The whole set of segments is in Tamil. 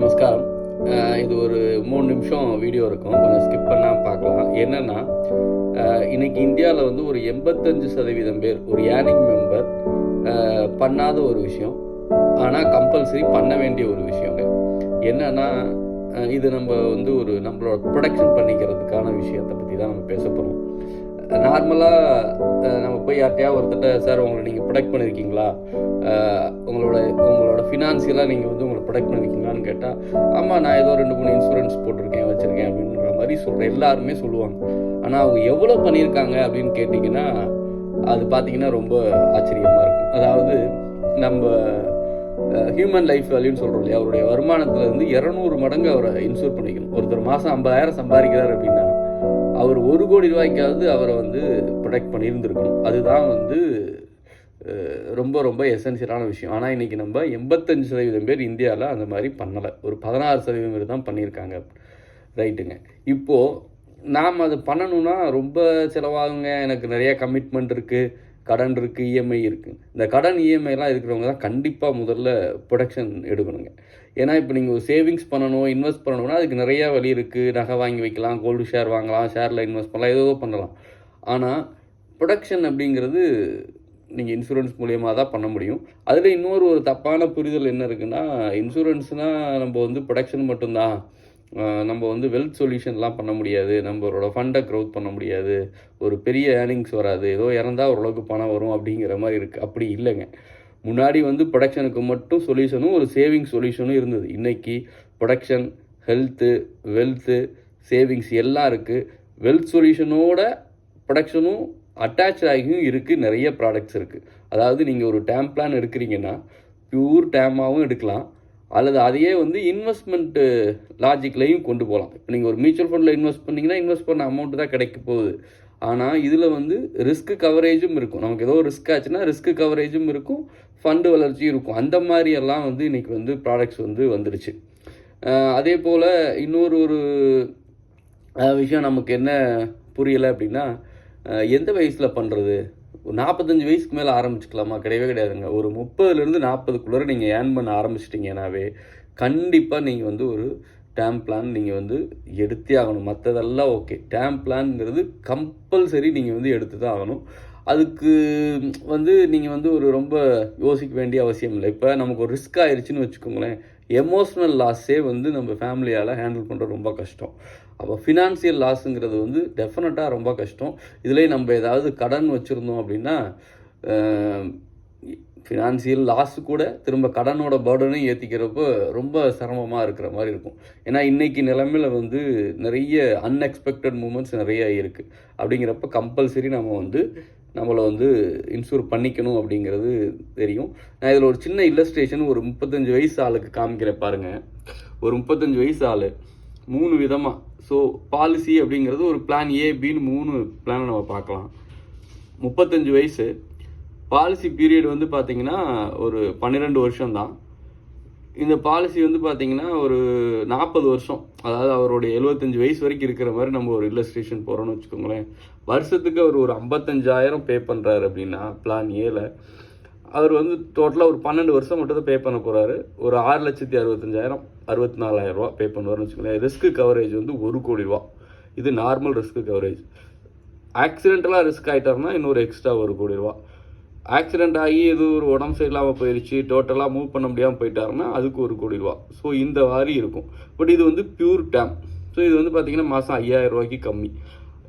நமஸ்காரம். இது ஒரு மூணு நிமிஷம் வீடியோ இருக்கும். கொஞ்சம் ஸ்கிப் பண்ணால் பார்க்கலாம். என்னென்னா இன்னைக்கு இந்தியாவில் வந்து ஒரு எண்பத்தஞ்சு சதவீதம் பேர் ஒரு ஏனிங் மெம்பர் பண்ணாத ஒரு விஷயம். ஆனால் கம்பல்சரி பண்ண வேண்டிய ஒரு விஷயங்க. என்னன்னா இது நம்ம வந்து ஒரு நம்மளோட ப்ரொடக்ஷன் பண்ணிக்கிறதுக்கான விஷயத்தை பற்றி தான் நம்ம பேச போகிறோம் நார்மலாக நம்ம போய் யார்ட்டையா ஒருத்தட்ட சார் உங்களை நீங்கள் ப்ரொடெக்ட் பண்ணியிருக்கீங்களா உங்களோட உங்களோட ஃபினான்சியலாக நீங்கள் வந்து உங்களை ப்ரொடக்ட் பண்ணியிருக்கீங்களான்னு கேட்டால் ஆமாம் நான் ஏதோ ரெண்டு மூணு இன்சூரன்ஸ் போட்டிருக்கேன் வச்சுருக்கேன் அப்படின்ற மாதிரி சொல்கிற எல்லாருமே சொல்லுவாங்க. ஆனால் அவங்க எவ்வளோ பண்ணியிருக்காங்க அப்படின்னு கேட்டிங்கன்னா அது பார்த்தீங்கன்னா ரொம்ப ஆச்சரியமாக இருக்கும். அதாவது நம்ம ஹியூமன் லைஃப் வேல்யூன்னு சொல்கிறோம் இல்லையா அவருடைய வருமானத்துலேருந்து இரநூறு மடங்கு அவரை இன்சூர் பண்ணிக்கணும். ஒருத்தர் மாதம் ஐம்பதாயிரம் சம்பாதிக்கிறார் அப்படின்னா அவர் ஒரு கோடி ரூபாய்க்காவது அவரை வந்து ப்ரொடெக்ட் பண்ணியிருந்திருக்கணும். அதுதான் வந்து ரொம்ப ரொம்ப எசென்சியலான விஷயம். ஆனால் இன்றைக்கி நம்ம எண்பத்தஞ்சு சதவீதம் பேர் இந்தியாவில் அந்த மாதிரி பண்ணலை. ஒரு பதினாறு சதவீதம் பேர் தான் பண்ணியிருக்காங்க. ரைட்டுங்க. இப்போது நாம் அதை பண்ணணும்னா ரொம்ப செலவாகுங்க. எனக்கு நிறைய கமிட்மெண்ட் இருக்குது கடன் இருக்குது இஎம்ஐ இருக்குது இந்த கடன் இஎம்ஐலாம் இருக்கிறவங்க தான் கண்டிப்பாக முதல்ல ப்ரொடக்ஷன் எடுக்கணுங்க. ஏன்னா இப்போ நீங்கள் ஒரு சேவிங்ஸ் பண்ணணும் இன்வெஸ்ட் பண்ணணும்னா அதுக்கு நிறையா வழி இருக்குது நகை வாங்கி வைக்கலாம் கோல்டு ஷேர் வாங்கலாம் ஷேரில் இன்வெஸ்ட் பண்ணலாம் ஏதோ பண்ணலாம். ஆனால் ப்ரொடக்ஷன் அப்படிங்கிறது நீங்கள் இன்சூரன்ஸ் மூலியமாக தான் பண்ண முடியும். அதில் இன்னொரு ஒரு தப்பான புரிதல் என்ன இருக்குன்னா இன்சூரன்ஸ்னால் நம்ம வந்து ப்ரொடக்ஷன் மட்டும்தான். நம்ம வந்து வெல்த் சொல்யூஷன்லாம் பண்ண முடியாது. நம்மளோட ஃபண்டை க்ரௌத் பண்ண முடியாது. ஒரு பெரிய ஏர்னிங்ஸ் வராது. ஏதோ இறந்தால் ஓரளவுக்கு பணம் வரும் அப்படிங்கிற மாதிரி இருக்குது அப்படி இல்லைங்க. முன்னாடி வந்து ப்ரொடக்ஷனுக்கு மட்டும் சொல்யூஷனும் ஒரு சேவிங் சொல்யூஷனும் இருந்தது. இன்றைக்கி ப்ரொடக்ஷன் ஹெல்த்து வெல்த்து சேவிங்ஸ் எல்லாம் இருக்குது வெல்த் சொல்யூஷனோட ப்ரொடக்ஷனும் அட்டாச் ஆகியும் இருக்குது நிறைய ப்ராடக்ட்ஸ் இருக்குது அதாவது நீங்கள் ஒரு டேம் பிளான் எடுக்கிறீங்கன்னா ப்யூர் டேமாகவும் எடுக்கலாம். அல்லது அதையே வந்து இன்வெஸ்ட்மெண்ட்டு லாஜிக்லையும் கொண்டு போகலாம். இப்போ நீங்கள் ஒரு மியூச்சுவல் ஃபண்டில் இன்வெஸ்ட் பண்ணிங்கன்னா இன்வெஸ்ட் பண்ண அமௌண்ட் தான் கிடைக்க போகுது. ஆனால் இதில் வந்து ரிஸ்க் கவரேஜும் இருக்கும். நமக்கு ஏதோ ரிஸ்க் ஆச்சுன்னா ரிஸ்க் கவரேஜும் இருக்கும் ஃபண்டு வளர்ச்சியும் இருக்கும். அந்த மாதிரியெல்லாம் வந்து இன்றைக்கி வந்து ப்ராடக்ட்ஸ் வந்து வந்துடுச்சு அதே போல் இன்னொரு ஒரு விஷயம் நமக்கு என்ன புரியலை அப்படின்னா எந்த வயசில் பண்ணுறது ஒரு நாற்பத்தஞ்சு வயசுக்கு மேலே ஆரம்பிச்சுக்கலாமா? கிடையவே கிடையாதுங்க. ஒரு முப்பதுலேருந்து நாற்பதுக்குள்ளே நீங்கள் ஏர்ன் பண்ண ஆரம்பிச்சிட்டிங்கனாவே கண்டிப்பாக நீங்கள் வந்து ஒரு டேம் பிளான் நீங்கள் வந்து எடுத்தே ஆகணும். மற்றதெல்லாம் ஓகே. டேம் பிளான்ங்கிறது கம்பல்சரி நீங்கள் வந்து எடுத்து தான் ஆகணும். அதுக்கு வந்து நீங்கள் வந்து ஒரு ரொம்ப யோசிக்க வேண்டிய அவசியம் இல்லை. இப்போ நமக்கு ஒரு ரிஸ்க் ஆயிடுச்சுன்னு வச்சுக்கோங்களேன். எமோஷ்னல் லாஸே வந்து நம்ம ஃபேமிலியால் ஹேண்டில் பண்ணுறது ரொம்ப கஷ்டம். அப்போ ஃபினான்சியல் லாஸுங்கிறது வந்து டெஃபினட்டாக ரொம்ப கஷ்டம். இதுலேயே நம்ம ஏதாவது கடன் வச்சுருந்தோம் அப்படின்னா ஃபினான்சியல் லாஸு கூட திரும்ப கடனோட பேர்டனையும் ஏற்றிக்கிறப்போ ரொம்ப சிரமமாக இருக்கிற மாதிரி இருக்கும். ஏன்னா இன்றைக்கி நிலமையில் வந்து நிறைய அன்எக்ஸ்பெக்டட் மூமெண்ட்ஸ் நிறைய இருக்குது அப்படிங்கிறப்ப கம்பல்சரி நம்ம வந்து நம்மளை வந்து இன்சூர் பண்ணிக்கணும் அப்படிங்கிறது தெரியும். நான் இதில் ஒரு சின்ன இல்லஸ்ட்ரேஷன் ஒரு முப்பத்தஞ்சு வயசு ஆளுக்கு காமிக்கிறேன் பாருங்கள் ஒரு முப்பத்தஞ்சு வயசு ஆள் மூணு விதமாக ஸோ பாலிசி அப்படிங்கிறது ஒரு பிளான் ஏ பின்னு மூணு பிளானை நம்ம பார்க்கலாம். முப்பத்தஞ்சு வயசு. பாலிசி பீரியட் வந்து பார்த்தீங்கன்னா ஒரு பன்னிரெண்டு வருஷம் தான் இந்த பாலிசி வந்து பார்த்தீங்கன்னா ஒரு நாற்பது வருஷம். அதாவது அவருடைய எழுபத்தஞ்சு வயசு வரைக்கும் இருக்கிற மாதிரி நம்ம ஒரு இல்லஸ்ட்ரேஷன் போகிறோம்னு வச்சுக்கோங்களேன். வருஷத்துக்கு அவர் ஒரு ஐம்பத்தஞ்சாயிரம் பே பண்ணுறாரு அப்படின்னா பிளான் ஏல அவர் வந்து டோட்டலாக ஒரு பன்னெண்டு வருஷம் மட்டும் தான் பே பண்ண போகிறாரு ஒரு ஆறு லட்சத்தி அறுபத்தஞ்சாயிரம் அறுபத்தி நாலாயிரம் ரூபா பே பண்ணுவார்னு வச்சுக்கோங்களேன். ரிஸ்க் கவரேஜ் வந்து ஒரு கோடி ரூபா இது நார்மல் ரிஸ்க் கவரேஜ் ஆக்சிடென்டலாக ரிஸ்க் ஆகிட்டாருன்னா இன்னொரு எக்ஸ்ட்ரா ஒரு கோடி ரூபா ஆக்சிடெண்ட் ஆகி எது ஒரு உடம்பு சரியில்லாமல் போயிடுச்சு டோட்டலாக மூவ் பண்ண முடியாமல் போயிட்டாருன்னா அதுக்கு ஒரு கோடி ரூபா ஸோ இந்த மாதிரி இருக்கும். பட் இது வந்து பியூர் டேம் ஸோ இது வந்து பார்த்தீங்கன்னா மாதம் ஐயாயிரம் ரூபாய்க்கு கம்மி.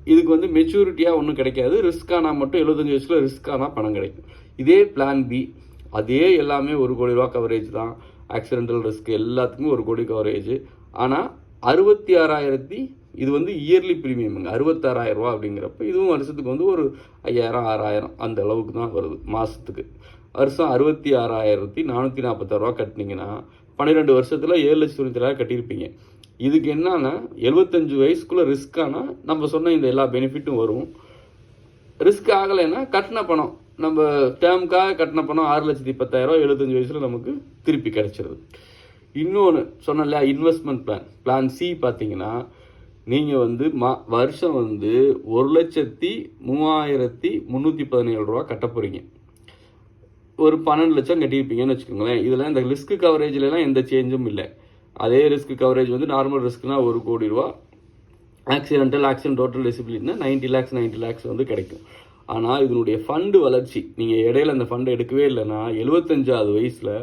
இதுக்கு வந்து மெச்சூரிட்டியாக ஒன்றும் கிடைக்காது. ரிஸ்க்கானால் மட்டும் எழுபத்தஞ்சு வயசில் ரிஸ்க்கானால் பணம் கிடைக்கும். இதே பிளான் பி அதே எல்லாமே ஒரு கோடி ரூபா கவரேஜ் தான். ஆக்சிடென்டல் ரிஸ்க் எல்லாத்துக்குமே ஒரு கோடி கவரேஜ் ஆனால் அறுபத்தி ஆறாயிரத்தி இது வந்து இயர்லி ப்ரீமியமுங்க அறுபத்தாறாயிரம் ரூபா அப்படிங்கிறப்ப இதுவும் வருஷத்துக்கு வந்து ஒரு ஐயாயிரம் ஆறாயிரம் அந்த அளவுக்கு தான் வருது மாதத்துக்கு வருஷம் அறுபத்தி ஆறாயிரத்தி நானூற்றி நாற்பத்தாறு ரூபா கட்டினீங்கன்னா பன்னிரெண்டு வருஷத்தில் ஏழு லட்சத்தி தொண்ணூற்றி கட்டியிருப்பீங்க. இதுக்கு என்னன்னா எழுபத்தஞ்சு வயசுக்குள்ளே ரிஸ்க்கானா நம்ம சொன்ன இந்த எல்லா பெனிஃபிட்டும் வரும். ரிஸ்க் ஆகலைன்னா கட்டின பணம். நம்ம டேமுக்காக கட்டின பணம் ஆறு லட்சத்தி பத்தாயிரம் எழுபத்தஞ்சு வயசில் நமக்கு திருப்பி கிடைச்சிருது. இன்னொன்று சொன்னல இன்வெஸ்ட்மெண்ட் பிளான் பிளான் சி பார்த்தீங்கன்னா நீங்கள் வந்து மா வருஷம் வந்து ஒரு லட்சத்தி மூவாயிரத்தி முந்நூற்றி பதினேழு ரூபா கட்ட போகிறீங்க ஒரு பன்னெண்டு லட்சம் கட்டியிருப்பீங்கன்னு வச்சுக்கோங்களேன். இதில் இந்த ரிஸ்க் கவரேஜ்லலாம் எந்த சேஞ்சும் இல்லை. அதே ரிஸ்க் கவரேஜ் வந்து நார்மல் ரிஸ்க்னால் ஒரு கோடி ரூபா. ஆக்சிடென்டல் ஆக்சிடென்ட் டோட்டல் டிசிப்ளின்னா நைன்ட்டி லேக்ஸ் நைன்ட்டி லேக்ஸ் வந்து கிடைக்கும். ஆனால் இதனுடைய ஃபண்டு வளர்ச்சி நீங்கள் இடையில அந்த ஃபண்டு எடுக்கவே இல்லைன்னா எழுபத்தஞ்சாவது வயசில்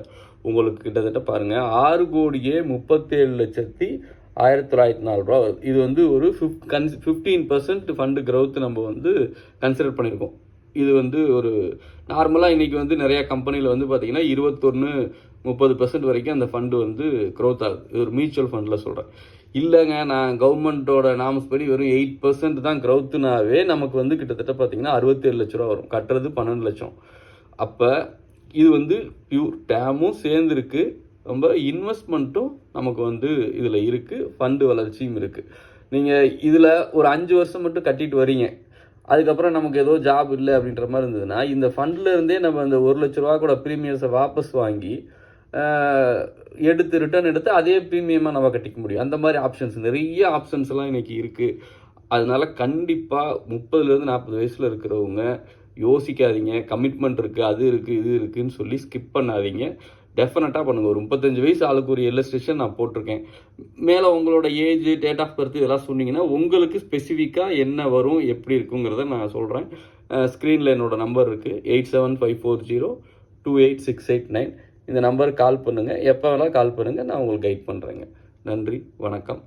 உங்களுக்கு கிட்டத்தட்ட பாருங்கள் ஆறு கோடியே முப்பத்தேழு லட்சத்தி ஆயிரத்தி தொள்ளாயிரத்தி நாலு ரூபா வருது. இது வந்து ஒரு ஃபிஃப்ட் கன்ஸ் ஃபிஃப்டீன் பர்சன்ட் ஃபண்டு க்ரௌத் நம்ம வந்து கன்சிடர் பண்ணியிருக்கோம் இது வந்து ஒரு நார்மலாக இன்றைக்கி வந்து நிறையா கம்பெனியில் வந்து பார்த்திங்கன்னா இருபத்தொன்று முப்பது பர்சன்ட் வரைக்கும் அந்த ஃபண்டு வந்து க்ரோத் ஆகுது. இது ஒரு மியூச்சுவல் ஃபண்டில் சொல்கிறேன் இல்லைங்க நான் கவர்மெண்ட்டோட நாம்ஸ் படி வெறும் எயிட் பர்சன்ட் தான் க்ரௌத்துனாவே நமக்கு வந்து கிட்டத்தட்ட பார்த்தீங்கன்னா அறுபத்தேழு லட்ச ரூபா வரும். கட்டுறது பன்னெண்டு லட்சம். அப்போ இது வந்து பியூர் டேமும் சேர்ந்துருக்கு. ரொம்ப இன்வெஸ்ட்மெண்ட்டும் நமக்கு வந்து இதில் இருக்குது ஃபண்டு வளர்ச்சியும் இருக்குது நீங்கள் இதில் ஒரு அஞ்சு வருஷம் மட்டும் கட்டிட்டு வரீங்க. அதுக்கப்புறம் நமக்கு ஏதோ ஜாப் இல்லை அப்படின்ற மாதிரி இருந்ததுன்னா இந்த ஃபண்ட்லேருந்தே நம்ம அந்த ஒரு லட்ச ரூபா கூட ப்ரீமியர்ஸை வாபஸ் வாங்கி எடுத்து ரிட்டர்ன் எடுத்து அதே ப்ரீமியமாக நம்ம கட்டிக்க முடியும். அந்த மாதிரி ஆப்ஷன்ஸ் நிறைய ஆப்ஷன்ஸ்லாம் இன்றைக்கி இருக்குது அதனால் கண்டிப்பாக முப்பதுலேருந்து நாற்பது வயசில் இருக்கிறவங்க யோசிக்காதீங்க. கமிட்மெண்ட் இருக்குது அது இருக்குது இது இருக்குதுன்னு சொல்லி ஸ்கிப் பண்ணாதீங்க. டெஃபினட்டாக பண்ணுங்கள் ஒரு முப்பத்தஞ்சு வயசு ஆளுக்கு ஒரு இல்லஸ்ட்ரேஷன் நான் போட்டிருக்கேன். மேலே உங்களோட ஏஜ் டேட் ஆஃப் பர்த் இதெல்லாம் சொன்னீங்கன்னா உங்களுக்கு ஸ்பெசிஃபிக்காக என்ன வரும் எப்படி இருக்குங்கிறத நான் சொல்கிறேன் ஸ்க்ரீனில் என்னோடய நம்பர் இருக்குது eight seven five four zero two eight six eight nine இந்த நம்பருக்கு கால் பண்ணுங்கள் எப்போ வேணால் கால் பண்ணுங்கள் நான் உங்களுக்கு கைட் பண்ணுறேங்க நன்றி. வணக்கம்.